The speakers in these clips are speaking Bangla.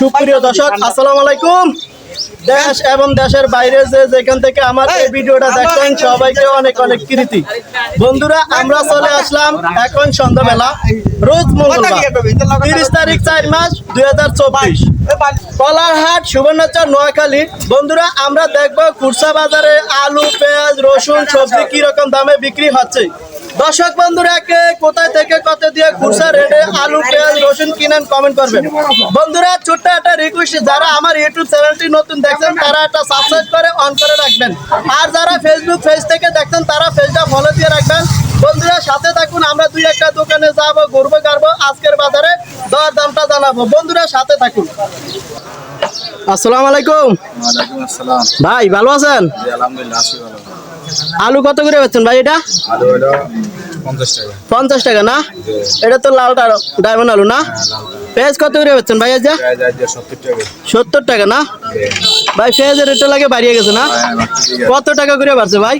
সুপ্রিয় দর্শক আসসালামু আলাইকুম। দেশ এবং দেশের বাইরে যে যেখান থেকে আমার এই ভিডিওটা দেখছেন সবাইকে অনেক অনেক কৃতি বন্ধুরা আমরা চলে আসলাম এখন সন্ধ্যাবেলা রোজ মঙ্গলবার তিরিশ তারিখ চার মাস দুই হাজার চব্বিশ। কলারহাট সুবর্ণচর নোয়াখালী। বন্ধুরা আমরা দেখব কুরসা বাজারে আলু পেঁয়াজ রসুন সবজি কি রকম দামে বিক্রি হচ্ছে। দর্শক বন্ধুরা কে কোথায় থেকে কত দিয়ে কুরসা রেটে আলু পেঁয়াজ রসুন কিনেন কমেন্ট করবেন। বন্ধুরা ছোট্ট একটা রিকোয়েস্ট যারা আমার ইউটিউব চ্যানেলটি নতুন দেখছেন তারা একটা সাবস্ক্রাইব করে অন করে রাখবেন। আর যারা ফেসবুক পেজ থেকে দেখছেন তারা পেজটা ফলো দিয়ে রাখবেন। বন্ধুরা সাথে থাকুন আমরা দুই একটা দোকানে যাব ঘুরবো গাড়বো আজকের বাজারে দর দামটা জানাব। বন্ধুরা সাথে থাকুন। আসসালামু আলাইকুম। ভাই ভালো আছেন? জি আলহামদুলিল্লাহ আলু কত করে বেচছেন ভাই এটা? পঞ্চাশ টাকা। না? এটা তো লালটা ডায়মন্ড আলু না? পেঁয়াজ কত করে বেচছেন ভাই আজা সত্তর টাকা। না? ভাই পেঁয়াজের রেটটা লাগে বাড়িয়ে গেছে না? হ্যাঁ কত টাকা করে বাড়ছে ভাই?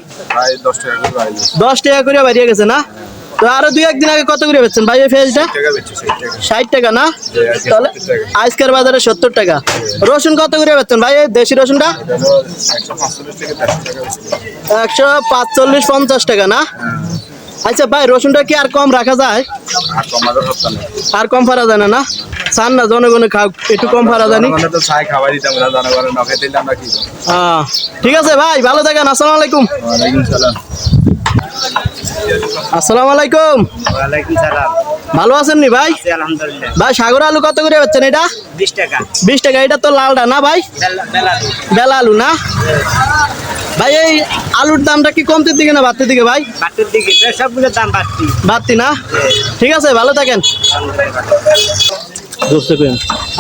দশ টাকা করে বাড়িয়ে গেছে না? তো আরও দুই একদিন আগে কত করে বেচছেন? ভাই এই পেঁয়াজটা ষাট টাকা না? তাহলে আজকের বাজারে সত্তর টাকা। রসুন কত করে বেচছেন? ভাই এই দেশি রসুনটা? একশো পাঁচচল্লিশ পঞ্চাশ টাকা না? আচ্ছা ভাই রসুনটা কি আর কম রাখা যায়? আর কম ফারা যায় না না? চান না জনগণে খাও একটু কম ফারা জানি হ্যাঁ ঠিক আছে ভাই ভালো থাকেন আসসালামু আলাইকুম। আসসালামু আলাইকুম। ওয়ালাইকুম সালাম। ভালো আছেন নি ভাই? আলহামদুলিল্লাহ। ভাই সাগর আলু কত করে বেচছেন এটা? বিশ টাকা। বিশ টাকা এটা তো লালটা না ভাই? বেলা আলু না? ভাই এই আলুর দামটা কি কমতির দিকে না বাড়তির দিকে ভাই? দিকে সবগুলোর দাম বাড়তি। বাড়তি না? ঠিক আছে ভালো থাকেন।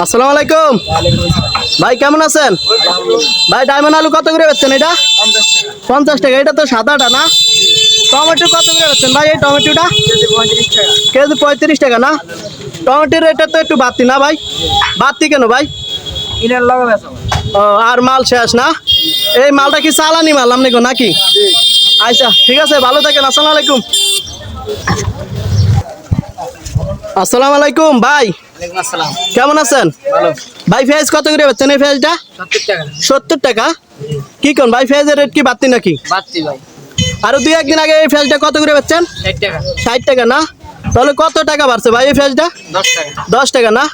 আসসালামু আলাইকুম। ভাই কেমন আছেন? ভাই ডায়মন্ড আলু কত করে বেচছেন এটা? পঞ্চাশ টাকা এটা তো সাদাটা না? টমেটো কত করে বেচছেন ভাই এই টমেটোটা? কেজি পঁয়ত্রিশ টাকা না? টমেটোর রেটটা তো একটু বাড়তি না ভাই? বাড়তি কেন ভাই? ও আর মাল শেষ না? এই মালটা কি চালানি মাল আপনি নাকি? আচ্ছা ঠিক আছে ভালো থাকেন আসসালামু আলাইকুম। আসসালামু আলাইকুম ভাই। কেমন আছেন? ভালো। ভাই ফেজ কত করে বেচছেন এই ফেজটা? সত্তর টাকা। সত্তর টাকা? কি কোন ভাই ফেজের রেট কি বাড়তি নাকি? বাড়তি ভাই। আরও দুই একদিন আগে এই ফেজটা কত করে বেচছেন? ষাট টাকা। না? তাহলে কত টাকা বাড়ছে ভাই এই ফেজটা দশ টাকা। না?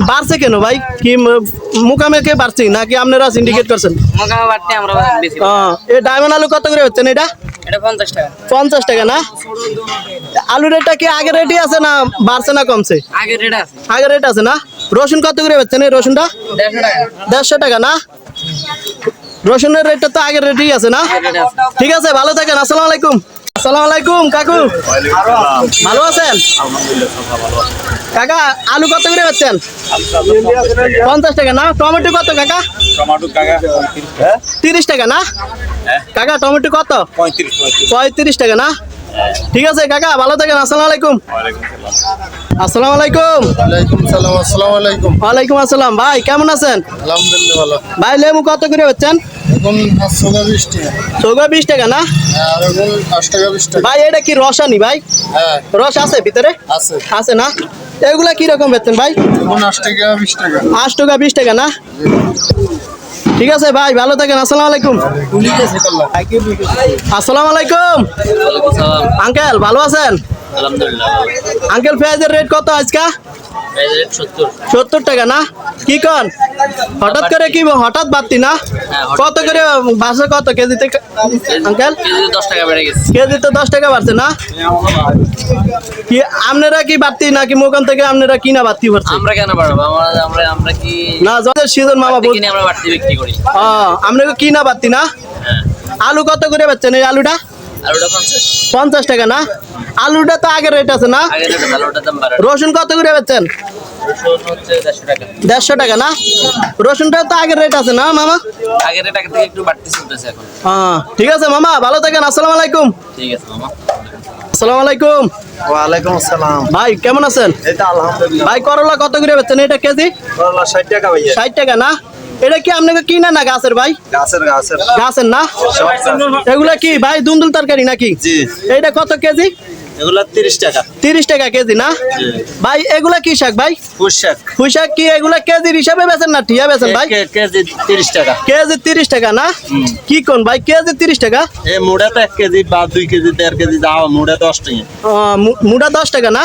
বাড়ছে কেন ভাই? কি ম- মুকামেকে বাড়ছে নাকি আপনারা সিন্ডিকেট করছেন? মোকামা এই ডায়মন্ড আলু কত করে হচ্ছেন এটা? এটা পঞ্চাশ টাকা। না? আলু রেটটা কি আগের রেটই আছে না বাড়ছে না কমছে? আগের রেট আছে। আগের রেট আছে না? রসুন কত করে হচ্ছেন এই রসুনটা? দেড়শো টাকা না? রসুনের রেটটা তো আগের রেটই আছে না? ঠিক আছে ভালো থাকেন আসসালামু আলাইকুম। আসসালামু আলাইকুম কাকু। ভালো আছেন? আলহামদুলিল্লাহ সব ভালো আছে কাকা আলু কত করে হচ্ছেন পঞ্চাশ টাকা না? টমেটো কত কাকা? টমাটো কাকা হ্যাঁ? তিরিশ টাকা না? কাকা টমেটো কত? পঁয়ত্রিশ টাকা না? ঠিক আছে কাকা ভালো থাকেন আসসালামু আলাইকুম। আসসালামু আলাইকুম। ওয়ালাইকুম সালাম আসসালামু আলাইকুম। ওয়ালাইকুম আসসালাম। ভাই কেমন আছেন? আলহামদুলিল্লাহ ভালো। ভাই লেবু কত করে হচ্ছেন এখন পাঁচশো বিশ টাকা। চৌগা বিশ টাকা না? হ্যাঁ, আর এখন পাঁচ টাকা বিশ টাকা। ভাই এটা কি রসানি ভাই? হ্যাঁ। রস আছে ভিতরে? আছে। আছে না? এগুলা কি রকম বেচছেন ভাই? এখন আট টাকা বিশ টাকা। আট টাকা বিশ টাকা না? ঠিক আছে ভাই ভালো থাকেন। আসসালামু আলাইকুম। আসসালামু। আলাইকুম। আঙ্কেল ভালো আছেন? আলহামদুলিল্লাহ আঙ্কেল পেঁয়াজের রেট কত আজকা? সত্তর। টাকা না? কি কন? হঠাৎ করে কি হঠাৎ বাড়তি না? হ্যাঁ, কত করে বাসে কত? কেজিতে আঙ্কেল? কেজি কেজিতে দশ টাকা বাড়ছে না? কি আপনারা কি বাড়তি নাকি মোকান থেকে আপনারা কিনা বাড়তি ভরছে আমরা কেন বাড়াবো? আমরা আমরা আমরা কি না যদের সিজন মামা বল কিনে আমরা বাড়তি বিক্রি করি। আপনাকে কিনা বাড়তি না? হ্যাঁ। আলু কত করে বেচছেন এই আলুটা? পঞ্চাশ। টাকা না? আলুটা তো আগের রেট আছে না? রসুন কত করে বেচছেন? দেড়শো টাকা। না? রসুনটা তো আগের রেট আছে না মামা? আগের রেট আগে থেকে একটু বাড়তি চলতেছে এখন। হ্যাঁ ঠিক আছে মামা ভালো থাকেন আসসালামু আলাইকুম। ঠিক আছে মামা। আসসালামু আলাইকুম। ওয়ালাইকুম আসসালাম। ভাই কেমন আছেন? এই তো আলহামদুলিল্লাহ। ভাই করলা কত করে বেচছেন? এটা কেজি? করলা ষাট টাকা ভাইয়া। ষাট টাকা না? এটা কি আপনাকে কিনা না না গাছের ভাই? গাছের গাছের। গাছের না? এগুলা কি ভাই দুন্দুল তরকারি নাকি? এটা কত কেজি? এগুলা তিরিশ টাকা। তিরিশ টাকা কেজি না? ভাই এগুলা কি শাক ভাই? পোশাক কি এগুলা কেজির হিসাবে বেচেন না বেচেন ভাই? কেজি তিরিশ টাকা। কেজি তিরিশ টাকা না? কি কোন ভাই কেজি তিরিশ টাকা? এ মুড়া তো এক কেজি বা কেজি দেড় কেজি মুড়া দশ টাকা। মুড়া দশ টাকা না?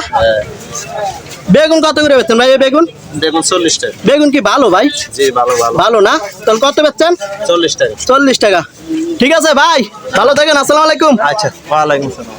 বেগুন কত করে বেচছেন ভাই এই বেগুন? দেখুন চল্লিশ টাকা। বেগুন কি ভালো ভাই? জি ভালো ভালো। ভালো না? তাহলে কত বেচছেন? চল্লিশ টাকা। চল্লিশ টাকা। ঠিক আছে ভাই ভালো থাকেন আসসালামু আলাইকুম। আচ্ছা ওয়ালাইকুম আসসালাম।